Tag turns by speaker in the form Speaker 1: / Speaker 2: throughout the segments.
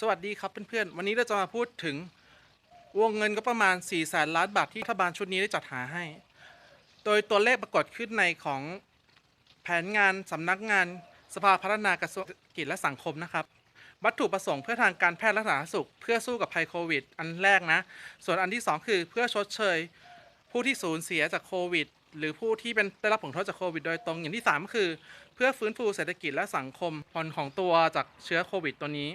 Speaker 1: สวัสดีครับเพื่อนๆ วันนี้เราจะมาพูดถึงวงเงินก็ประมาณ 4 แสนล้านบาทที่รัฐบาลชุดนี้ได้จัดหาให้ โดยตัวเลขปรากฏขึ้นในของแผนงานสำนักงานสภาพัฒนากระทรวงกิจและสังคมนะครับ วัตถุประสงค์เพื่อทางการแพทย์และสาธารณสุข เพื่อสู้กับภัยโควิด อันแรกนะ ส่วนอันที่ 2 คือเพื่อชดเชย ผู้ที่สูญเสียจากโควิด หรือผู้ที่เป็นได้รับผลกระทบจากโควิด โดยตรง อย่างที่3ก็คือ เพื่อฟื้นฟูเศรษฐกิจและสังคมผลของตัวจากเชื้อโควิด ตัวนี้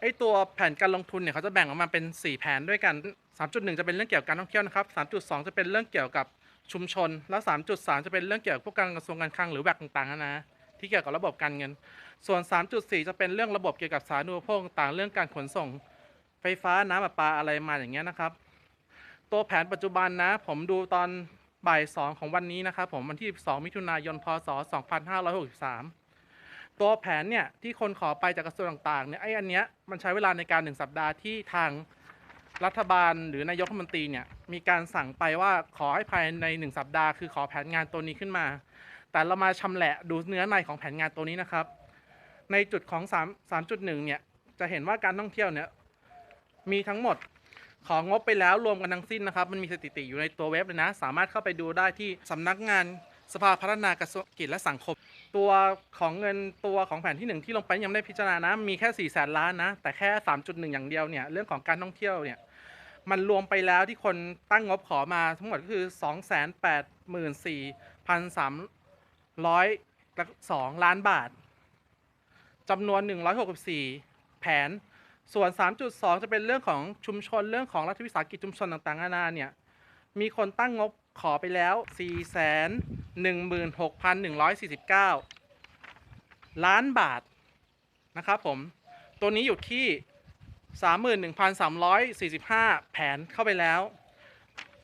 Speaker 1: ไอตัวแผนการลงทุนเนี่ยเขาจะแบ่งออกมาเป็น 4 แผนด้วยกัน 3.1 จะเป็นเรื่องเกี่ยวกับการท่องเที่ยวนะครับ 3.2 จะเป็นเรื่องเกี่ยวกับชุมชน แล้ว 3.3 จะเป็นเรื่องเกี่ยวกับพวกการกระทรวงการคลังหรือแวกต่างๆนะนะที่เกี่ยวกับระบบการเงิน ส่วน 3.4 จะเป็นเรื่องระบบเกี่ยวกับสาธารณูปโภคต่างเรื่องการขนส่ง ไฟฟ้าน้ำประปาอะไรมาอย่างเงี้ยนะครับ ตัวแผนปัจจุบันนะ ผมดูตอนบ่ายสองของวันนี้นะครับผมวันที่ 2 มิถุนายน พศ 2563 ตัวแผนเนี่ยที่คนขอไปจากกระทรวงต่างๆเนี่ยไอ้อันเนี้ยมันใช้เวลาในการหนึ่งสัปดาห์ที่ทางรัฐบาลหรือนายกรัฐมนตรีเนี่ยมีการสั่งไปว่าขอให้ภายในหนึ่งสัปดาห์คือขอแผนงานตัวนี้ขึ้นมา แต่เรามาชำแหละดูเนื้อในของแผนงานตัวนี้นะครับ ในจุดของ3 3.1เนี่ยจะเห็นว่าการท่องเที่ยวเนี่ยมีทั้งหมดของงบไปแล้วรวมกันทั้งสิ้นนะครับ มันมีสถิติอยู่ในตัวเว็บเลยนะ สามารถเข้าไปดูได้ที่สำนักงาน สภาพัฒนากระทรวงกิจและสังคม ตัวของเงินตัวของแผนที่หนึ่งที่ลงไปยังไม่ได้พิจารณานะมีแค่4ี่แสนล้านนะแต่แค่ 3.1 อย่างเดียวเนี่ยเรื่องของการท่องเที่ยวเนี่ยมันรวมไปแล้วที่คนตั้งงบขอมาทั้งหมดก็คือ 284,302 ล้านบาทจำนวน 164 แผน ส่วน 3.2 จะเป็นเรื่องของชุมชนเรื่องของรัฐวิสาหกิจชุมชนต่างๆนานาเนี่ย มีคนตั้งงบขอไปแล้ว 416,149 ล้านบาทนะครับผม ตัวนี้อยู่ที่ 31,345 แผนเข้าไปแล้ว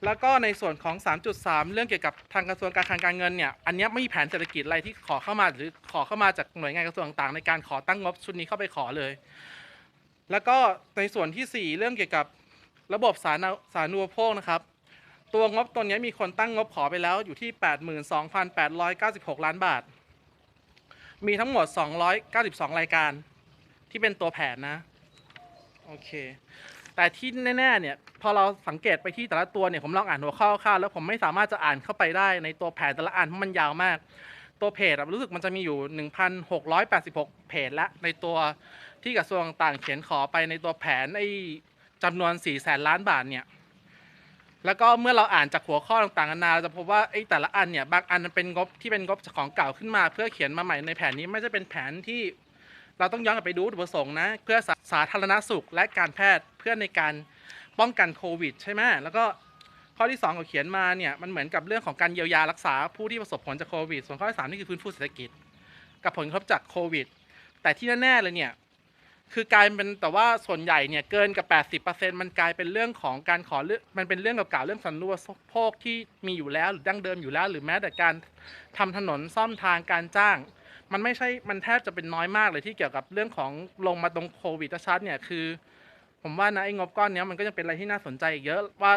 Speaker 1: แล้วก็ในส่วนของ 3.3 เรื่องเกี่ยวกับทางกระทรวงการคลังการเงินเนี่ย อันนี้ไม่มีแผนเศรษฐกิจอะไรที่ขอเข้ามาหรือขอเข้ามาจากหน่วยงานกระทรวงต่างๆ ในการขอตั้งงบชุดนี้เข้าไปขอเลย แล้วก็ในส่วนที่ 4 เรื่องเกี่ยวกับระบบสารสาธารณูปโภคนะครับ ตัวงบตัวนี้มีคนตั้งงบขอไปแล้วอยู่ที่ 82,896 ล้านบาท มีทั้งหมด 292 รายการ ที่เป็นตัวแผนนะ โอเค แต่ที่แน่ๆเนี่ย พอเราสังเกตไปที่แต่ละตัวเนี่ย ผมลองอ่านหัวข้อคร่าวๆแล้วผมไม่สามารถจะอ่านเข้าไปได้ในตัวแผนแต่ละอันเพราะมันยาวมาก ตัวเพจรู้สึกมันจะมีอยู่ 1,686 เพจละในตัวที่กระทรวงต่างเขียนขอไปในตัวแผนไอ้จำนวน4แสนล้านบาทเนี่ย แล้วก็เมื่อเราอ่านจากหัวข้อต่างๆนานาเราจะพบว่าไอ้แต่ละอันเนี่ยบางอันมันเป็นงบที่เป็นงบของเก่าขึ้นมา เพื่อเขียนมาใหม่ในแผนนี้ไม่ใช่เป็นแผนที่ เราต้องย้อนกลับไปดูวัตถุประสงค์นะเพื่อสาสาธารณสุขและการแพทย์เพื่อในการป้องกันโควิด ใช่ไหมแล้วก็ข้อที่2เขาเขียนมาเนี่ยมันเหมือนกับเรื่องของการเยียวยารักษาผู้ที่ประสบผลจากโควิด ส่วนข้อที่สามนี่คือฟื้นฟูเศรษฐกิจ กับผลกระทบจากโควิด แต่ที่แน่ๆเลยเนี่ย คือกลายเป็นแต่ว่าส่วนใหญ่เนี่ยเกินกับ 80%มันกลายเป็นเรื่องของการขอเรื่องมันเป็นเรื่องเก่าๆเรื่องสันนุปโภคที่มีอยู่แล้วหรือดั้งเดิมอยู่แล้ว หรือแม้แต่การทำถนนซ่อมทางการจ้าง มันไม่ใช่มันแทบจะเป็นน้อยมากเลยที่เกี่ยวกับเรื่องของลงมาตรงโควิดชัดเนี่ยคือ ผมว่านะไอ้งบก้อนเนี้ยมันก็ยังเป็นอะไรที่น่าสนใจอีกเยอะว่า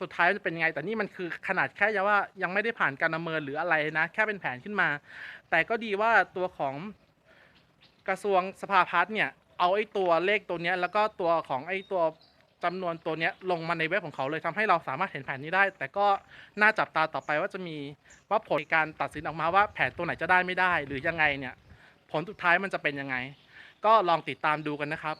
Speaker 1: สุดท้ายมันจะเป็นยังไง แต่นี่มันคือขนาดแค่ว่ายังไม่ได้ผ่านการประเมินหรืออะไรนะ แค่เป็นแผนขึ้นมา แต่ก็ดีว่าตัวของกระทรวงสภาพัฒน์เนี่ย เอาไอ้ตัวเลขตัวเนี้ยแล้วก็ตัวของไอ้ตัวจำนวนตัวเนี้ยลงมาในเว็บของเขาเลยทำให้เราสามารถเห็นแผนนี้ได้ แต่ก็น่าจับตาต่อไปว่าจะมีว่าผลการตัดสินออกมาว่าแผนตัวไหนจะได้ไม่ได้ หรือยังไงเนี่ยผลสุดท้ายมันจะเป็นยังไง ก็ลองติดตามดูกันนะครับ